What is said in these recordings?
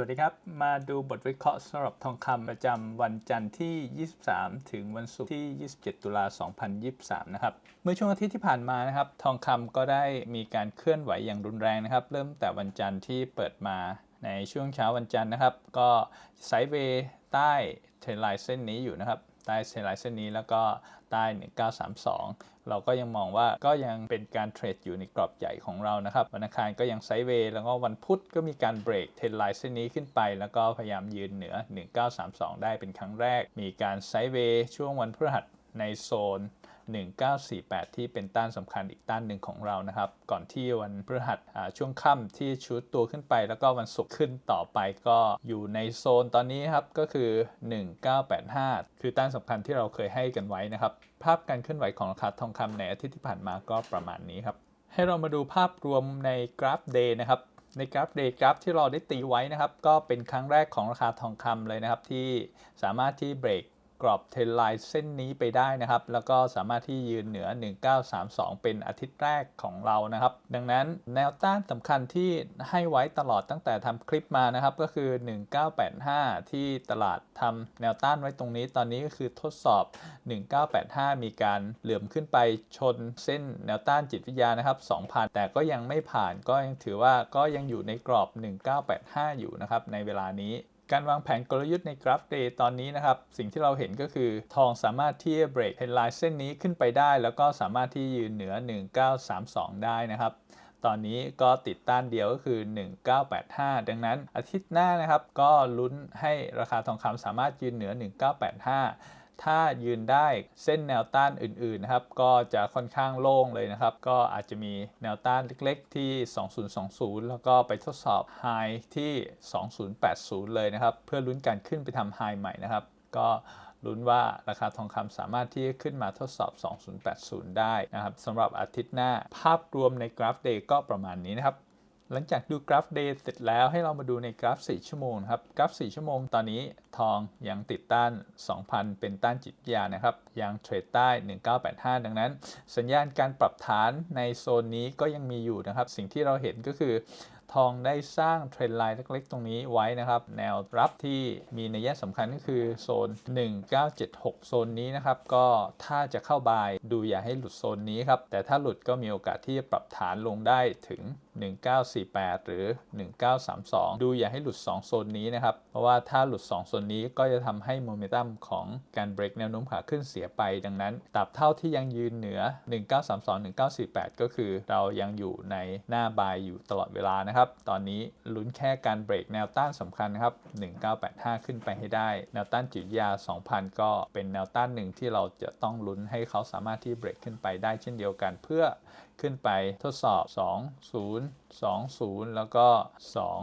วัสดีครับ มาดูบทวิเคราะห์สำหรับทองคำประจำวันจันทร์ที่ 23 ถึงวันศุกร์ที่ 27 ตุลา 2023 นะครับ เมื่อช่วงอาทิตย์ที่ผ่านมานะครับ ทองคำก็ได้มีการเคลื่อนไหวอย่างรุนแรงนะครับ เริ่มแต่วันจันทร์ที่เปิดมาในช่วงเช้าวันจันทร์นะครับ ก็ไซด์เวย์ ใต้เทรนไลน์เส้นนี้อยู่นะครับ ใต้เทรนไลน์เส้นนี้แล้วก็ใต้ 1932 เราก็ยังมองว่าก็ยังเป็นการเทรดอยู่ในกรอบใหญ่ของเรานะครับ วันอังคารก็ยังไซด์เวย์แล้วก็วันพุธก็มีการเบรกเทรนไลน์เส้นนี้ขึ้นไป แล้วก็พยายามยืนเหนือ 1932 ได้เป็นครั้งแรก มีการไซด์เวย์ช่วงวันพฤหัสในโซน 1948 ที่เป็นต้านสำคัญอีกต้านหนึ่งของเรานะครับ ก่อนที่วันพฤหัสช่วงค่ำที่ชุดตัวขึ้นไป แล้วก็วันศุกร์ขึ้นต่อไปก็อยู่ในโซนตอนนี้ครับก็คือ 1985 คือต้านสำคัญที่เราเคยให้กันไว้นะครับ ภาพการเคลื่อนไหวของราคาทองคำในอาทิตย์ที่ผ่านมาก็ประมาณนี้ครับ ให้เรามาดูภาพรวมในกราฟเดย์นะครับในกราฟเดย์กราฟที่เราได้ตีไว้นะครับ ก็เป็นครั้งแรกของราคาทองคำเลยนะครับ ที่สามารถที่เบรก กรอบเทรนไลน์เส้นนี้ไปได้นะครับ แล้วก็สามารถที่ยืนเหนือ 1932 เป็นอาทิตย์แรกของเรานะครับ ดังนั้นแนวต้านสำคัญที่ให้ไว้ตลอดตั้งแต่ทำคลิปมานะครับ ก็คือ 1985 ที่ตลาดทำแนวต้านไว้ตรงนี้ ตอนนี้ก็คือทดสอบ 1985 มีการเหลื่อมขึ้นไปชนเส้นแนวต้านจิตวิทยานะครับ 2,000 แต่ก็ยังไม่ผ่านก็ยังถือว่าก็ยังอยู่ในกรอบ 1985 อยู่นะครับในเวลานี้ การวางแผนกลยุทธ์ในกราฟเดย์ตอนนี้นะครับ สิ่งที่เราเห็นก็คือ ทองสามารถที่จะเบรกเฮดไลน์เส้นนี้ขึ้นไปได้ แล้วก็สามารถที่ยืนเหนือ 1932 ได้นะครับ ตอนนี้ก็ติดต้านเดียวก็คือ 1985 ดังนั้นอาทิตย์หน้านะครับ ก็ลุ้นให้ราคาทองคำสามารถยืนเหนือ 1985 ถ้ายืนได้เส้นแนวต้านอื่นๆนะครับก็จะค่อนข้างโล่งเลยนะครับ ก็อาจจะมีแนวต้านเล็กๆที่ 2020 แล้วก็ไปทดสอบไฮที่ 2080 เลยนะครับ เพื่อลุ้นการขึ้นไปทำไฮใหม่นะครับ ก็ลุ้นว่าราคาทองคำสามารถที่จะขึ้นมาทดสอบ 2080 ได้นะครับสำหรับอาทิตย์หน้าภาพรวมในกราฟเดย์ก็ประมาณนี้นะครับ หลังจากดูกราฟเดย์เสร็จแล้วให้เรามาดูในกราฟ 4 ชั่วโมงครับ กราฟ 4 ชั่วโมงตอนนี้ทองยังติดต้าน 2,000 เป็นต้านจิตยานะครับ ยังเทรดใต้ 1985 ดังนั้น สัญญาณการปรับฐานในโซนนี้ก็ยังมีอยู่นะครับ สิ่งที่เราเห็นก็คือ ทองได้สร้างเทรนไลน์เล็กๆ ตรงนี้ไว้นะครับ แนวรับที่มีนัยสำคัญก็คือโซน 1976 โซนนี้นะครับ ก็ถ้าจะเข้าบายดูอย่าให้หลุดโซนนี้ครับ แต่ถ้าหลุดก็มีโอกาสที่จะปรับฐานลงได้ถึง 1948 หรือ 1932 ดูอย่าให้หลุด 2 โซนนี้นะครับ เพราะว่าถ้าหลุด 2 โซนนี้ก็จะทำให้โมเมนตัมของการเบรกแนวโน้มขาขึ้นเสียไป ดังนั้นตราบเท่าที่ยังยืนเหนือ 1932 1948 ก็คือเรายังอยู่ในหน้าบายอยู่ตลอดเวลานะครับตอนนี้ลุ้นแค่การเบรกแนวต้านสำคัญนะครับ 1985 ขึ้นไปให้ได้ แนวต้านจิตยา 2,000 ก็เป็นแนวต้านหนึ่งที่เราจะต้องลุ้นให้เขาสามารถที่เบรกขึ้นไปได้เช่นเดียวกันเพื่อขึ้นไปทดสอบ 2020 แล้วก็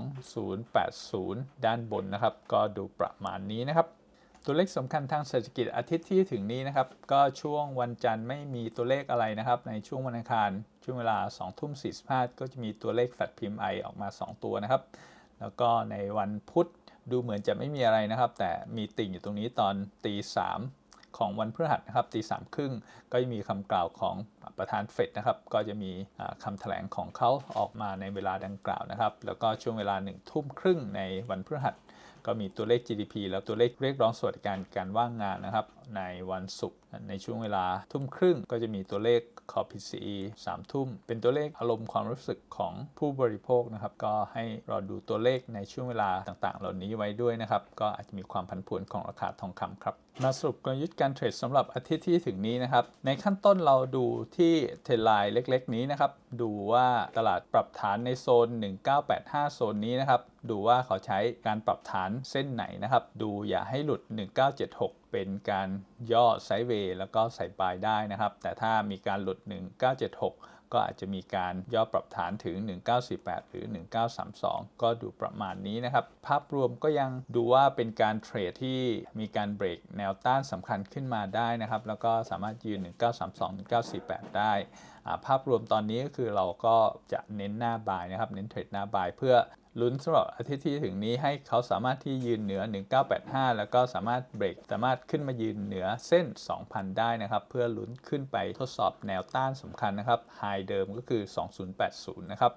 2080 ด้านบนนะครับ ก็ดูประมาณนี้นะครับ ตัวเลขสำคัญทางเศรษฐกิจอาทิตย์ที่ถึงนี้นะครับ ก็ช่วงวันจันทร์ไม่มีตัวเลขอะไรนะครับ ในช่วงวันอังคาร ช่วงเวลา2ทุ่ม45 ก็จะมีตัวเลขแฟดพิมพ์ไอออกมา 2 ตัวนะครับ แล้วก็ในวันพุธดูเหมือนจะไม่มีอะไรนะครับ แต่มีติ่งอยู่ตรงนี้ตอนตีสามของวันพฤหัสนะครับตีสามครึ่งก็จะมีคำกล่าวของประธานเฟดนะครับ ก็จะมีคำแถลงของเขาออกมาในเวลาดังกล่าวนะครับ แล้วก็ช่วงเวลาหนึ่งทุ่มครึ่งในวันพฤหัส ก็มีตัวเลข GDP แล้วตัวเลขเรียกร้องสวัสดิการการว่างงานนะครับในวันศุกร์ในช่วงเวลาทุ่มครึ่งก็จะมีตัวเลขคอ PCE 3 ทุ่ม เป็นตัวเลขอารมณ์ความรู้สึกของผู้บริโภคนะครับ ก็ให้รอดูตัวเลขในช่วงเวลาต่างๆ เหล่านี้ไว้ด้วยนะครับ ก็อาจจะมีความผันผวนของราคาทองคำครับมาสรุปกลยุทธ์การเทรดสำหรับอาทิตย์ที่ถึงนี้นะครับ ในขั้นต้นเราดูที่เทรนไลน์เล็กๆ นี้นะครับ ดูว่าตลาดปรับฐานในโซน 1985 โซนนี้นะครับ ดูว่าเขาใช้การปรับฐานเส้นไหนนะครับ ดูอย่าให้หลุด 1976 เป็นการย่อไซด์เวย์แล้วก็ใส่ปลายได้นะครับ แต่ถ้ามีการหลุด 1976 ก็อาจจะมีการย่อปรับฐานถึง 1948 หรือ 1932 ก็ดูประมาณนี้นะครับ ภาพรวมก็ยังดูว่าเป็นการเทรดที่มีการเบรกแนวต้านสำคัญขึ้นมาได้นะครับ แล้วก็สามารถยืน 1932 1948 ได้ ภาพรวมตอนนี้ก็คือเราก็จะเน้นหน้าบายนะครับ เน้นเทรดหน้าบายเพื่อ ลุ้นสำหรับอาทิตย์ที่ถึงนี้ให้เขาสามารถที่ยืนเหนือ 1985 แล้วก็สามารถเบรกสามารถขึ้นมายืนเหนือเส้น 2,000 ได้นะครับ เพื่อลุ้นขึ้นไปทดสอบแนวต้านสำคัญนะครับไฮเดิมก็คือ 2080 นะครับ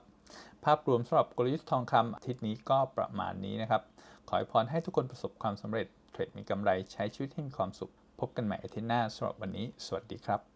ภาพรวมสำหรับกลยุทธ์ทองคำอาทิตย์นี้ก็ประมาณนี้นะครับ ขอให้พรให้ทุกคนประสบความสำเร็จ เทรดมีกำไรใช้ชีวิตให้มีความสุข พบกันใหม่อาทิตย์หน้าสำหรับวันนี้ สวัสดีครับ